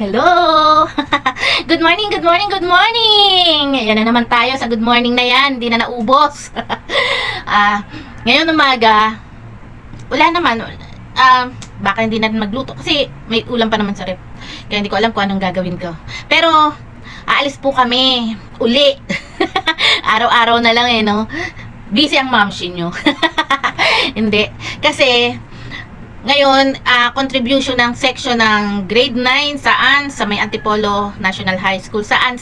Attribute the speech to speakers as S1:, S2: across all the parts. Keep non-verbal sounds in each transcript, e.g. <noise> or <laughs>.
S1: Hello! <laughs> good morning, good morning, good morning! Ayan na naman tayo sa good morning na yan. Hindi na naubos. <laughs> Ah, ngayon umaga, wala naman. Um, baka hindi natin magluto. Kasi may ulam pa naman sa rep. Kaya hindi ko alam kung anong gagawin ko. Pero, aalis po kami. Uli. <laughs> Araw-araw na lang eh, no? Busy ang mamshi nyo. hindi. Kasi, ngayon, ah, contribution ng section ng grade 9 saan? Sa may Antipolo National High School. Saan?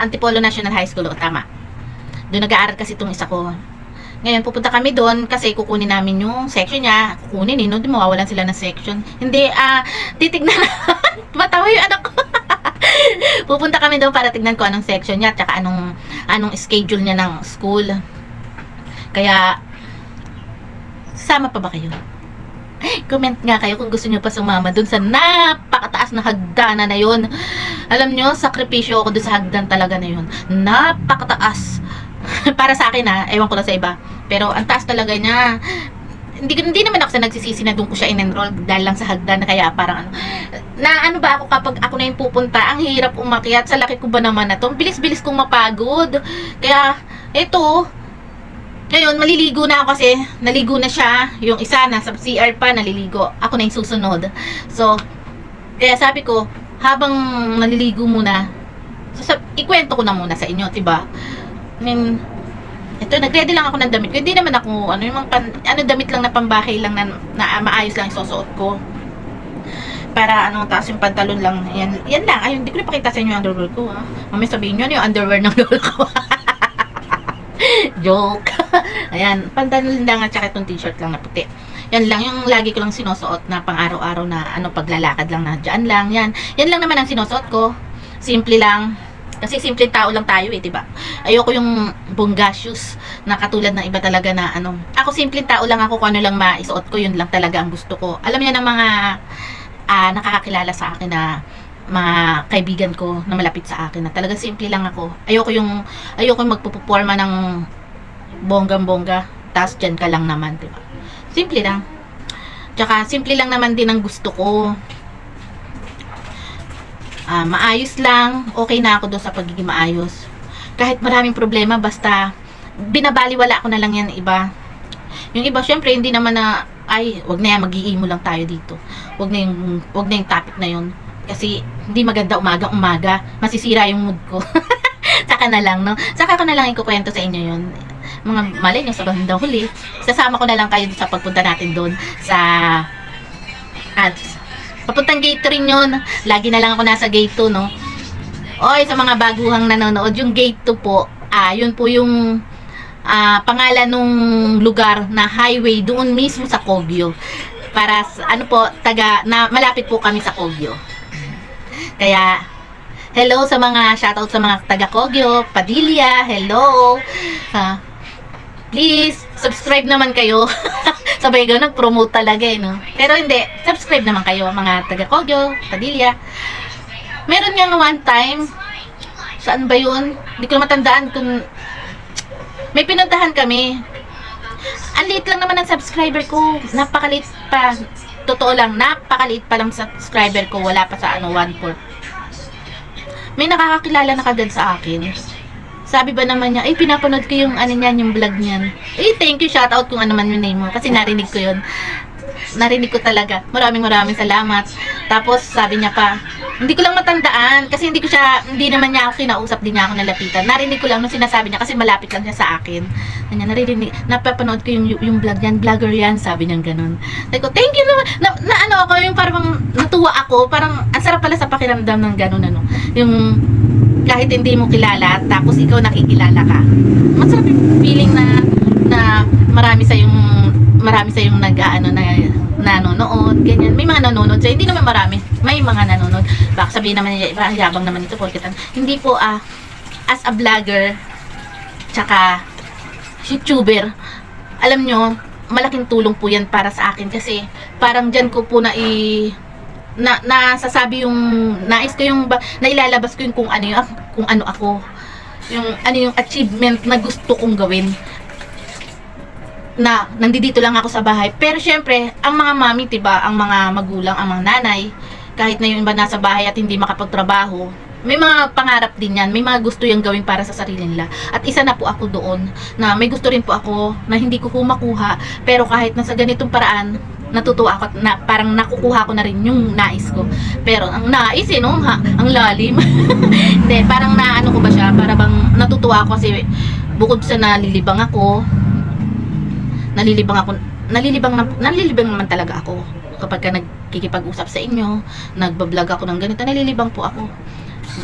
S1: Antipolo National High School, o tama. Doon nag-aaral kasi itong isa ko. Ngayon, pupunta kami doon kasi kukunin namin yung section niya. Kukunin eh, no? Di mawawalan sila ng section. Hindi, ah, titignan <laughs> Matawa yung anak ko. <laughs> pupunta kami doon para tignan ko anong section niya at saka anong, anong schedule niya ng school. Kaya, sama pa ba kayo? Comment nga kayo kung gusto nyo pa sumama dun sa napakataas na hagdanan na yun. Alam nyo, sakripisyo ako dun sa hagdan talaga na yun. Napakataas. <laughs> Para sa akin ha, ewan ko lang sa iba. Pero ang taas talaga niya. Hindi, hindi naman ako sa nagsisisi na doon ko siya in-enroll dahil lang sa hagdan kaya parang ano. Na ano ba ako kapag ako na yung pupunta, ang hirap umakyat sa laki ko ba naman na to. Bilis-bilis kong mapagod. Kaya, eto, ngayon, maliligo na ako kasi naligo na siya. Yung isa, nasa CR pa, naliligo. Ako na yung susunod. So, kaya sabi ko, habang naliligo muna, sasab- ikwento ko na muna sa inyo, 'di ba? I mean, ito, nag-ready lang ako ng damit. Hindi naman ako, ano, yung mga pan, ano, damit lang na pambahay lang na, na maayos lang yung susuot ko. Para, ano, taas yung pantalon lang. Yan, yan lang. Ayun, hindi ko na pakita sa inyo yung underwear ko, ha. Mamaya sabihin nyo, ano yung underwear ng lola ko. <laughs> Joke. <laughs> Ayan, pantalon lang at saka itong t-shirt lang na puti. Yan lang yung lagi ko lang sinusuot na pang araw-araw na ano paglalakad lang na dyan lang. Yan. Yan lang naman ang sinusuot ko. Simple lang. Kasi simple tao lang tayo eh, 'di ba? Ayoko yung bongga shoes na katulad ng iba talaga na ano. Ako simple tao lang ako kung ano lang maisuot ko, yun lang talaga ang gusto ko. Alam niya ng mga ah, nakakakilala sa akin na mga kaibigan ko na malapit sa akin na talaga simple lang ako. Ayoko yung ayoko yung magpupuporma ng bonggang-bongga. Tapos dyan ka lang naman, di? Simple lang. Tsaka simple lang naman din ang gusto ko. Ah, maayos lang. Okay na ako doon sa pagiging maayos. Kahit maraming problema, basta binabaliwala ko na lang yan iba. Yung iba, syempre, hindi naman na, ay, wag na yan, mag-iimo lang tayo dito. Wag na yung, wag na yung topic na yun. Kasi, hindi maganda umaga-umaga. Masisira yung mood ko. <laughs> Saka na lang, no? Saka ko na lang ikukwento sa inyo yun. Mga malay nyo sa bandang huli. Sasama ko na lang kayo sa pagpunta natin doon sa at papuntang gate 2 rin yun. Lagi na lang ako nasa gate 2, no? Oy, sa mga baguhang nanonood, yung gate 2 po, ah, yun po yung ah, pangalan nung lugar na highway doon mismo sa Kogyo. Para ano po, taga, na, malapit po kami sa Kogyo. Kaya, hello sa mga, shoutout sa mga taga Kogyo, Padilla, hello. Ah, please, subscribe naman kayo. <laughs> Sabay ko, nag-promote talaga eh, no? Pero hindi, subscribe naman kayo, mga taga Kogyo, Padilla. Meron nga one time, saan ba yun? Hindi ko matandaan kung may pinuntahan kami. Ang liit lang naman ng subscriber ko. Napakaliit pa. Totoo lang, napakaliit pa lang subscriber ko. Wala pa sa ano, 1-4. May nakakakilala na kagad sa akin. Sabi ba naman niya, eh, pinapanood ko yung ano niyan, yung vlog niyan. Eh, thank you, shout out kung ano man yung name mo. Kasi narinig ko yun. Narinig ko talaga. Maraming maraming salamat. Tapos, sabi niya pa, hindi ko lang matandaan. Kasi hindi ko siya, hindi naman niya ako kinausap, din niya ako nalapitan. Narinig ko lang nung sinasabi niya, kasi malapit lang siya sa akin. Kanya, naririnig, napapanood ko yung, yung vlog niyan, vlogger yan, sabi niya ganun. Sabi ko, thank you naman. Na, na ano ako, yung parang natuwa ako, parang, ang sarap pala sa pakiramdam ng ganun, ano. Yung, kahit hindi mo kilala, tapos ikaw nakikilala ka. Masarap yung feeling na, na marami sa yung, marami sa yung nag-ano na, nanonood, ganyan. May mga nanonood sa, hindi naman marami, may mga nanonood. Baka sabihin naman niya, iba, ang yabang naman ito, porket. Hindi po, ah, as a vlogger, tsaka, YouTuber, alam nyo, malaking tulong po yan para sa akin kasi parang dyan ko po na i na nasasabi yung nais ko yung ba- nailalabas ko yung kung ano yung kung ano ako. Yung ano yung achievement na gusto kong gawin. Na nandito lang ako sa bahay. Pero syempre ang mga mami 'di ba ang mga magulang ang mga nanay kahit na yung iba nasa bahay at hindi makapagtrabaho, may mga pangarap din yan, may mga gusto yung gawin para sa sarili nila. At isa na po ako doon, na may gusto rin po ako na hindi ko po makuha, pero kahit nasa ganitong paraan, natutuwa ako na, parang nakukuha ko na rin yung nais ko. Pero ang nais eh, no? Ha, ang lalim. <laughs> Hindi, parang naano ko ba siya, para bang natutuwa ako kasi bukod sa nalilibang ako, nalilibang ako, nalilibang, na, nalilibang naman talaga ako kapag ka nagkikipag-usap sa inyo, nagbablog ako ng ganito, nalilibang po ako.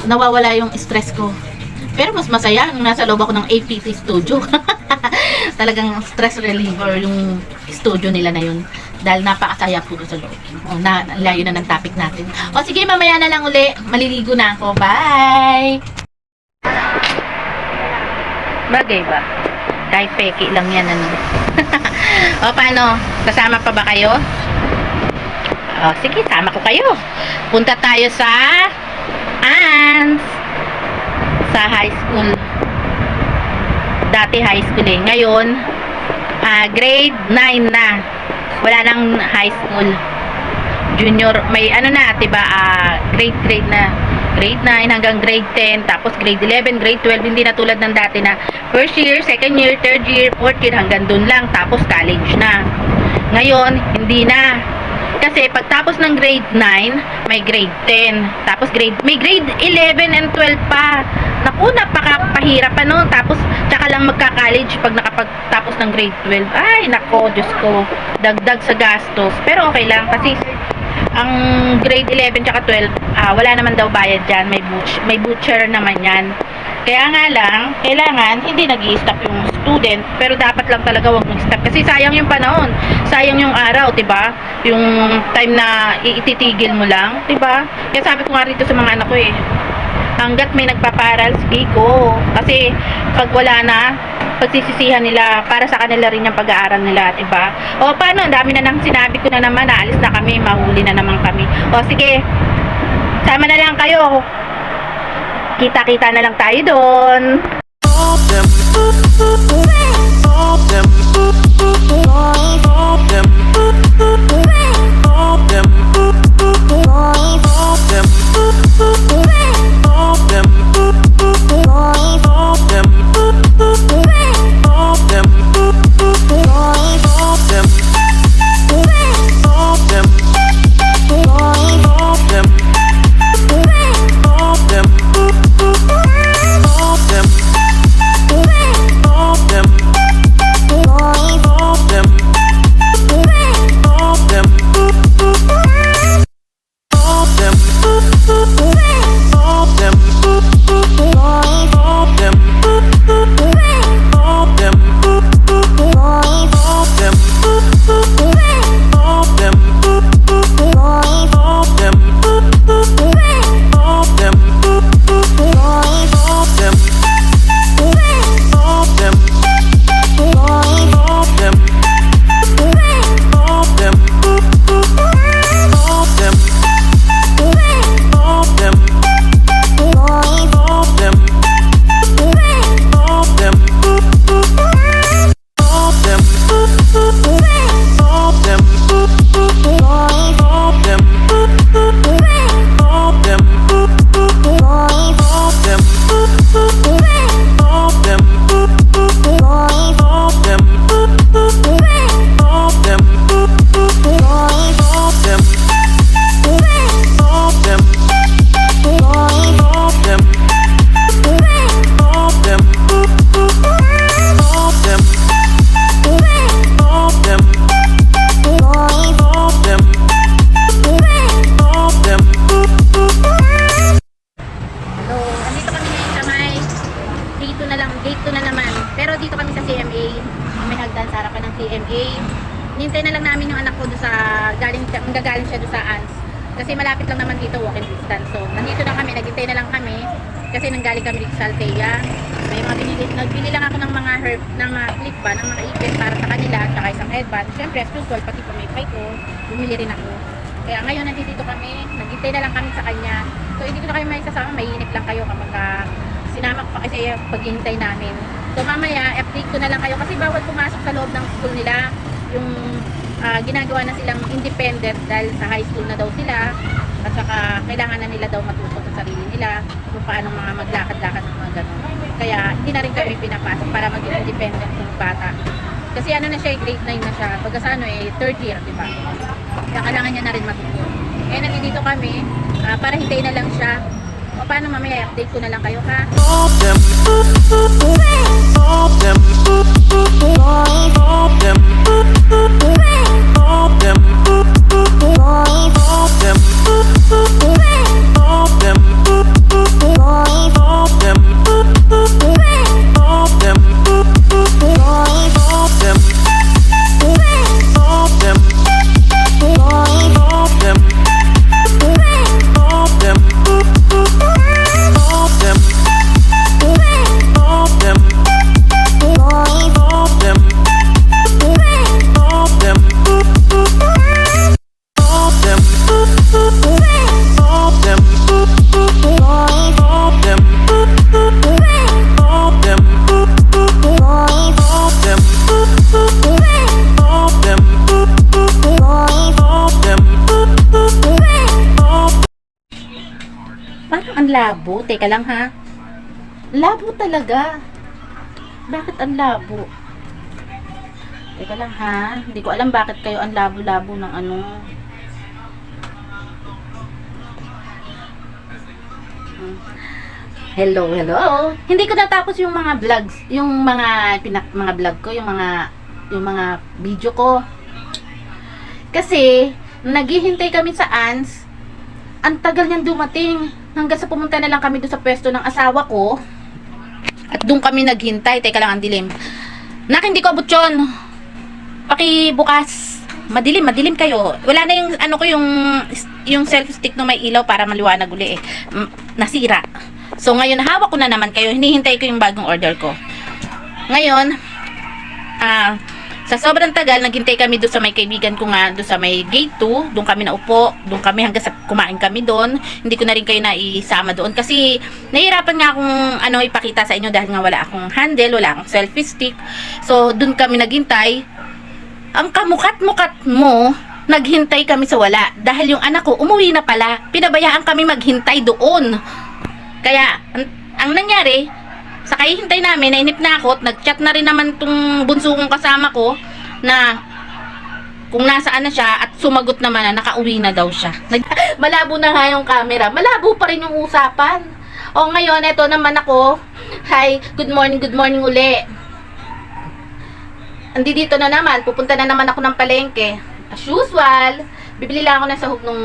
S1: Nawawala yung stress ko. Pero mas masaya nung nasa loob ako ng APT studio. <laughs> Talagang stress reliever yung studio nila na yun. Dahil napakasaya po sa loob. O, na, layo na ng topic natin. O sige, mamaya na lang uli. Maliligo na ako. Bye! Bagay ba? Kahit peki lang yan, ano. <laughs> o, paano? Kasama pa ba kayo? O, sige, sama ko kayo. Punta tayo sa Ans sa high school. Dati high school eh. Ngayon, ah, grade 9 na. Wala nang high school. Junior, may ano na, 'di ba? ah, grade grade na. Grade 9 hanggang grade 10, tapos grade 11, grade 12, hindi na tulad ng dati na first year, second year, third year, fourth year, hanggang dun lang, tapos college na. Ngayon, hindi na. Kasi pagtapos ng grade 9, may grade 10. Tapos grade, may grade 11 and 12 pa. Naku, napakapahirap ano. Tapos, tsaka lang magka-college pag nakapagtapos ng grade 12. Ay, nako, Diyos ko. Dagdag sa gastos. Pero okay lang kasi ang grade 11 tsaka 12, ah, wala naman daw bayad dyan. May, butch, may butcher naman yan. Kaya nga lang, kailangan hindi nag stop yung student, pero dapat lang talaga wag mag-stop. Kasi sayang yung panahon, sayang yung araw, 'di ba? Yung time na iititigil mo lang, 'di ba? Kaya sabi ko nga rito sa mga anak ko eh, hanggat may nagpaparal, sige ko. Kasi pag wala na, pagsisisihan nila para sa kanila rin yung pag-aaral nila, 'di ba? O paano, ang dami na nang sinabi ko na naman, naalis na kami, mahuli na naman kami. O sige, sama na lang kayo. Kita-kita na lang tayo doon.
S2: Them,
S1: mga para sa kanila, tsaka isang headband. Siyempre, as usual, pati pa may ko, bumili rin ako. Kaya ngayon nandito kami, naghintay na lang kami sa kanya. So hindi ko na kayo may sasama, mainip lang kayo kapag ah, sinama ko pa kasi paghihintay namin. So mamaya, update ko na lang kayo kasi bawal pumasok sa loob ng school nila. Yung ah, ginagawa na silang independent dahil sa high school na daw sila. At saka kailangan na nila daw matuto sa sarili nila kung paano mga maglakad-lakad at mga ganun. Kaya hindi na rin kami pinapasok para maging independent bata. Kasi ano na siya, eh, grade 9 na siya. Pagka sa ano eh, third year, di ba? Kaya kailangan niya na rin matuto. Eh, nandito kami ah, para hintayin na lang siya. O paano mamaya, update ko na lang kayo ha?
S2: Them,
S1: ang labo. Teka lang ha. Labo talaga. Bakit ang labo? Teka lang ha. Hindi ko alam bakit kayo ang labo-labo ng ano. Hello, hello. Hindi ko natapos yung mga vlogs, yung mga pinak mga vlog ko, yung mga yung mga video ko. Kasi naghihintay kami sa ANS ang tagal niyang dumating. Hanggang sa pumunta na lang kami doon sa pwesto ng asawa ko. At doon kami naghintay. Teka lang, ang dilim. Nak, hindi ko abot yun. Pakibukas. Madilim, madilim kayo. Wala na yung, ano ko, yung, yung selfie stick na may ilaw para maliwanag uli eh. Nasira. So, ngayon, hawak ko na naman kayo. Hinihintay ko yung bagong order ko. Ngayon, ah, sa sobrang tagal, naghintay kami doon sa may kaibigan ko nga, doon sa may gate 2, doon kami naupo, doon kami hanggang sa kumain kami doon. Hindi ko na rin kayo naisama doon kasi nahihirapan nga akong ano ipakita sa inyo dahil nga wala akong handle, wala akong selfie stick. So, doon kami naghintay. Ang kamukat-mukat mo, naghintay kami sa wala dahil yung anak ko umuwi na pala. Pinabayaan kami maghintay doon. Kaya, ang, ang nangyari, sa kahihintay namin, nainip na ako, at nag-chat na rin naman tong bunso kong kasama ko na kung nasaan na siya at sumagot naman na nakauwi na daw siya. Nag- <laughs> Malabo na nga yung camera. Malabo pa rin yung usapan. O ngayon, eto naman ako. Hi, good morning, good morning uli. Andi dito na naman, pupunta na naman ako ng palengke. As usual, bibili lang ako ng sahog nung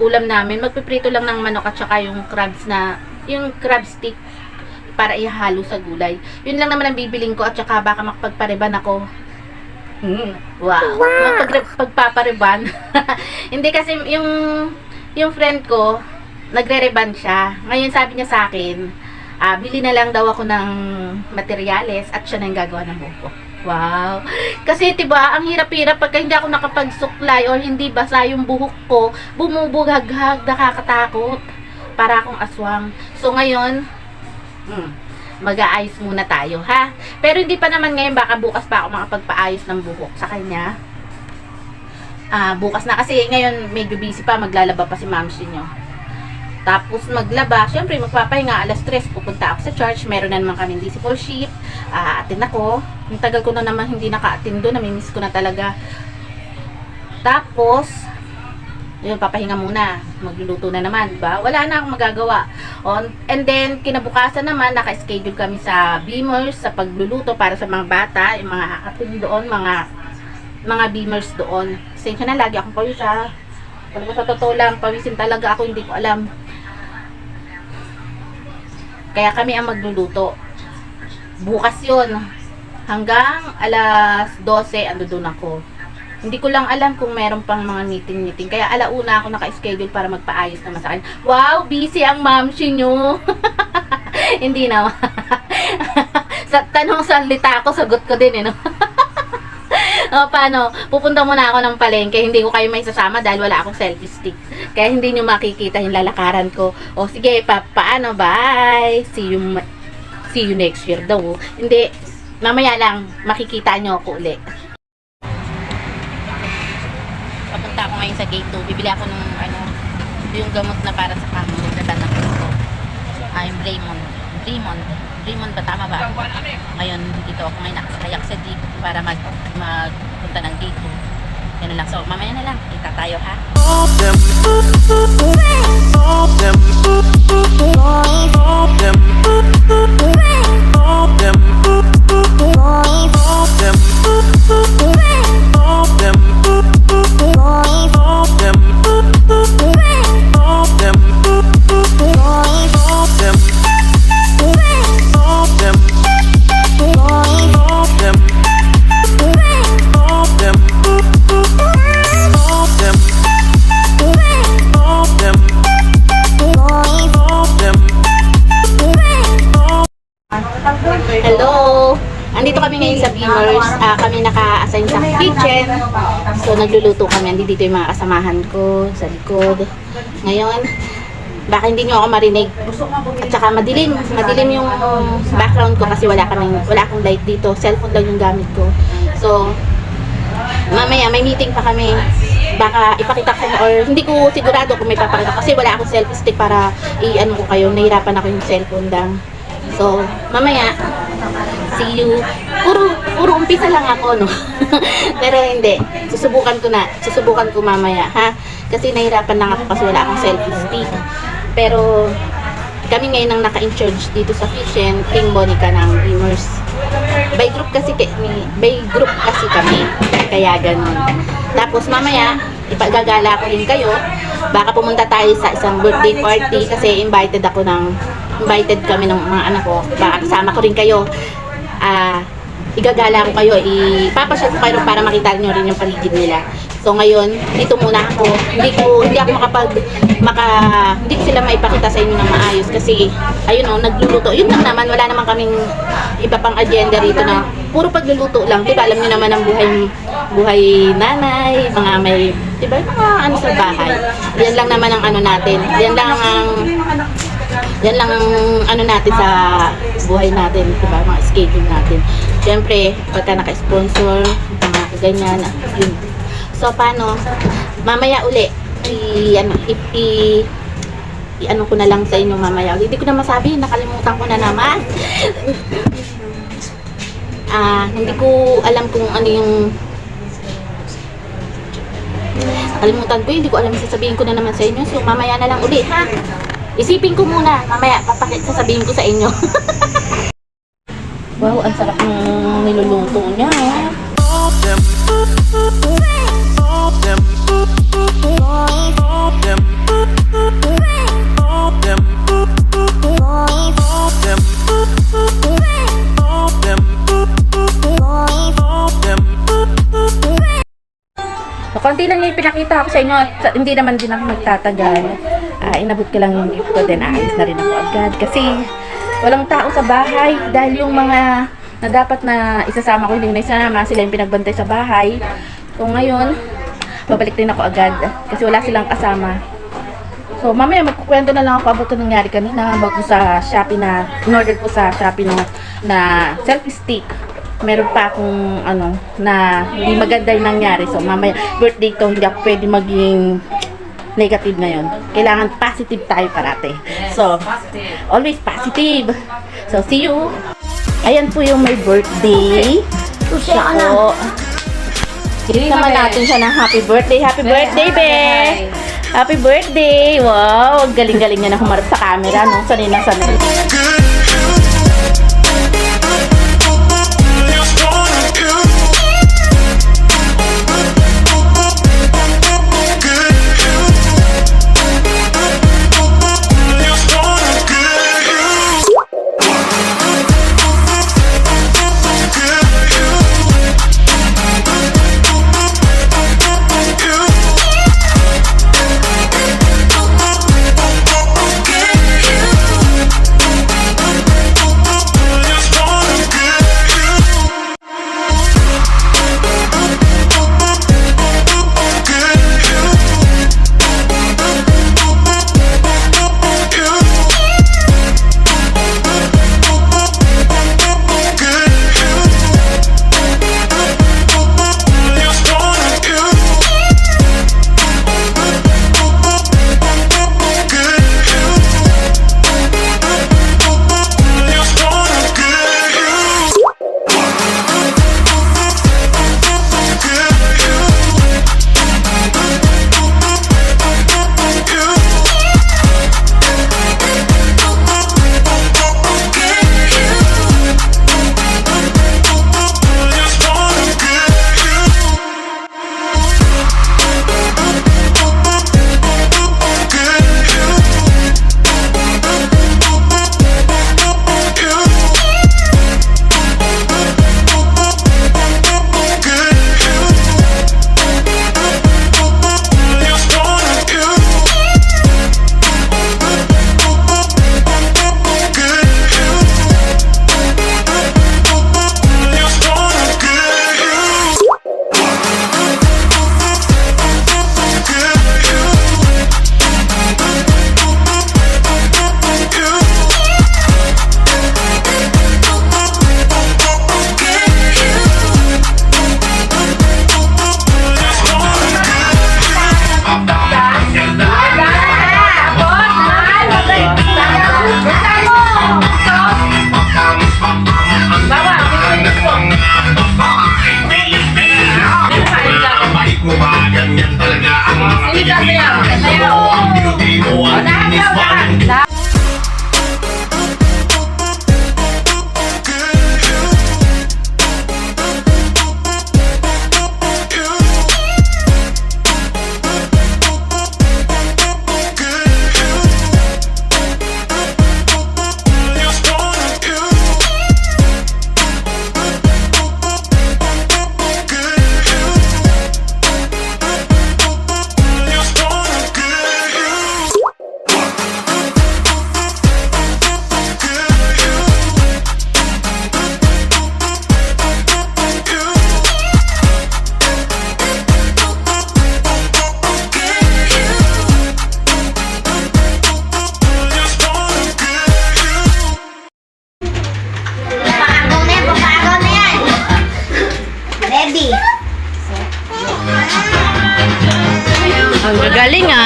S1: ulam namin. Magpiprito lang ng manok at saka yung crabs na, yung crab stick para ihalo sa gulay. Yun lang naman ang bibiling ko at saka baka makapagpariban ako. Mm, wow. Magpag pagpapariban. <laughs> Hindi kasi yung yung friend ko nagre-reban siya. Ngayon sabi niya sa akin, ah, bili na lang daw ako ng materyales at siya na yung gagawa ng buhok ko. Wow. Kasi 'di ba, ang hirap-hirap pagka hindi ako nakapagsuklay or hindi basa yung buhok ko, bumubughag-hag, nakakatakot. Para akong aswang. So ngayon, hmm, mag-aayos muna tayo, ha? Pero hindi pa naman ngayon, baka bukas pa ako makapagpaayos ng buhok sa kanya. Ah, bukas na kasi ngayon medyo busy pa, maglalaba pa si Mamsi nyo. Tapos maglaba, syempre magpapahinga alas 3, pupunta ako sa church, meron na naman kaming disciple sheep, ah, atin ako. Yung tagal ko na naman hindi naka-attend doon, namimiss ko na talaga. Tapos, yun, papahinga muna. Magluluto na naman, ba? Wala na akong magagawa. On, and then, kinabukasan naman, naka-schedule kami sa Beamers, sa pagluluto para sa mga bata, yung mga atin doon, mga mga Beamers doon. Pasensya na, lagi akong pawis ha. Pero sa totoo lang, pawisin talaga ako, hindi ko alam. Kaya kami ang magluluto. Bukas yon Hanggang alas 12, ando doon ako. Hindi ko lang alam kung meron pang mga meeting-meeting. Kaya alauna ako naka-schedule para magpaayos naman sa akin. Wow, busy ang mamsi nyo. <laughs> Hindi na. <laughs> sa tanong salita ako, sagot ko din eh, no? <laughs> o, paano? Pupunta muna ako ng palengke. Hindi ko kayo may sasama dahil wala akong selfie stick. Kaya hindi nyo makikita yung lalakaran ko. O, sige, pa, paano? Bye! See you, see you next year daw. Hindi, mamaya lang, makikita nyo ako uli. Ngayon sa gate 2. Bibili ako ng ano, yung gamot na para sa kamulatan ng gusto. I'm Raymond. Raymond. Raymond ba? Tama ba? Ngayon, dito ako may nakakayak sa jeep para mag, magpunta ng dito. Yan lang. So, mamaya na lang. Kita tayo ha. Kami. Andito yung mga kasamahan ko sa likod. Ngayon, baka hindi nyo ako marinig. At saka madilim. Madilim yung background ko kasi wala, kaming, wala akong light dito. Cellphone lang yung gamit ko. So, mamaya may meeting pa kami. Baka ipakita ko or hindi ko sigurado kung may papakita kasi wala akong selfie stick para i-ano ko kayo. Nahirapan ako yung cellphone lang. So, mamaya, see you. Puro, puro umpisa lang ako, no? <laughs> Pero hindi. Susubukan ko na. Susubukan ko mamaya, ha? Kasi nahirapan lang ako kasi wala akong selfie stick. Pero, kami ngayon ang naka-in-charge dito sa kitchen, King Monica ng Beamers. By group kasi by group kasi kami. Kaya ganun. Tapos mamaya, ipagagala ko rin kayo. Baka pumunta tayo sa isang birthday party kasi invited ako ng invited kami ng mga anak ko. Baka kasama ko rin kayo. Ah, igagala ko kayo, ipapasyal ko kayo para makita niyo rin yung paligid nila. So ngayon, dito muna ako. Hindi ko hindi ako makapag maka hindi sila maipakita sa inyo na maayos kasi ayun oh, nagluluto. Yun lang naman, wala naman kaming iba pang agenda rito na puro pagluluto lang. 'Di ba? Alam niyo naman ang buhay buhay nanay, mga may 'di ba? Mga ano sa bahay. Yan lang naman ang ano natin. Yan lang ang yan lang ang ano natin sa buhay natin, di ba? Mga schedule natin. Siyempre, pagka naka-sponsor, mga ganyan, yun. So, paano? Mamaya uli, i, ano, i, i, i, ano ko na lang sa inyo mamaya. Hindi ko na masabi, nakalimutan ko na naman. <laughs> Ah, hindi ko alam kung ano yung Nakalimutan ko, hindi ko alam sasabihin ko na naman sa inyo. So, mamaya na lang uli, ha? Isipin ko muna. Mamaya, papakit sasabihin ko sa inyo. <laughs> wow, ang sarap lang yung pinakita ko sa inyo at hindi naman din ako magtatagal. Ah, inabot ko lang yung gift ko din aalis na rin ako agad kasi walang tao sa bahay dahil yung mga na dapat na isasama ko hindi na isama sila yung pinagbantay sa bahay. So ngayon, babalik rin ako agad kasi wala silang kasama. So mamaya magkukwento na lang ako about ito nangyari kanina bago sa Shopee na in-order ko sa Shopee na, na selfie stick meron pa akong ano na hindi maganda yung nangyari. So mamaya birthday ko hindi ako pwede maging negative ngayon. Kailangan positive tayo parate. So always positive. So see you. Ayan po yung my birthday. Siya po. Gift naman natin siya ng happy birthday. Happy birthday, be! Happy birthday! Wow! Galing-galing niya na humarap sa camera, no? Sanay na sanay.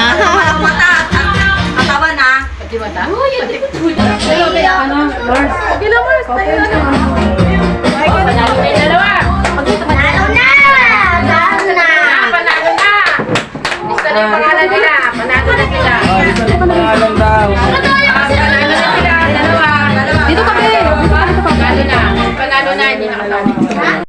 S1: Ah.
S3: Katawan na. Panalo na! Panalo na!
S4: Panalo na! Gusto na yung pangalan nila. Panalo na sila.
S5: Daw.
S4: Panalo na sila. Dalawa. Dito kami. Panalo na. Panalo na. Hindi nakasali.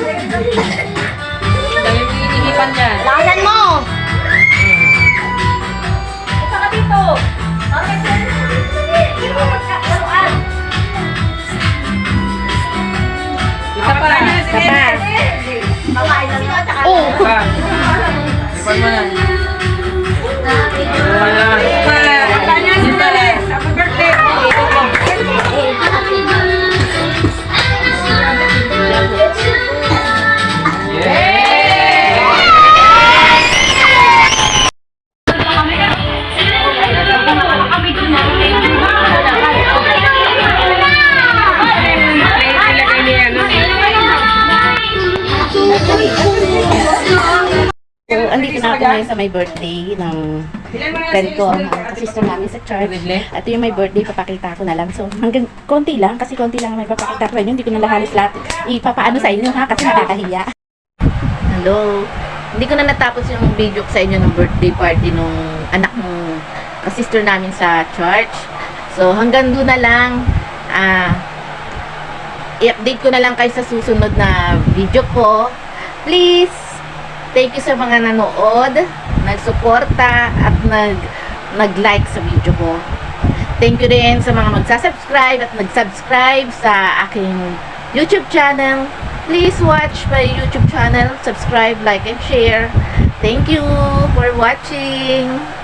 S5: Dami hinihipan dyan.
S3: Lakasan mo!
S5: Isa pa. Isa pa.
S3: Oh!
S5: Pa. Hipan mo na.
S1: So, andito na ako ngayon sa my birthday ng friend ko, ang sister namin sa church. Ito yung my birthday, papakita ko na lang. So, hanggang konti lang, kasi konti lang may papakita ko sa inyo. Hindi ko na halos lahat ipapaano sa inyo ha, kasi nakakahiya. Hello. Hindi ko na natapos yung video ko sa inyo ng birthday party nung anak ng sister namin sa church. So, hanggang doon na lang. Ah, i-update ko na lang kayo sa susunod na video ko. Please, thank you sa mga nanood, nagsuporta at nag nag-like sa video ko. Thank you rin sa mga magsasubscribe at nag-subscribe sa aking YouTube channel. Please watch my YouTube channel, subscribe, like, and share. Thank you for watching.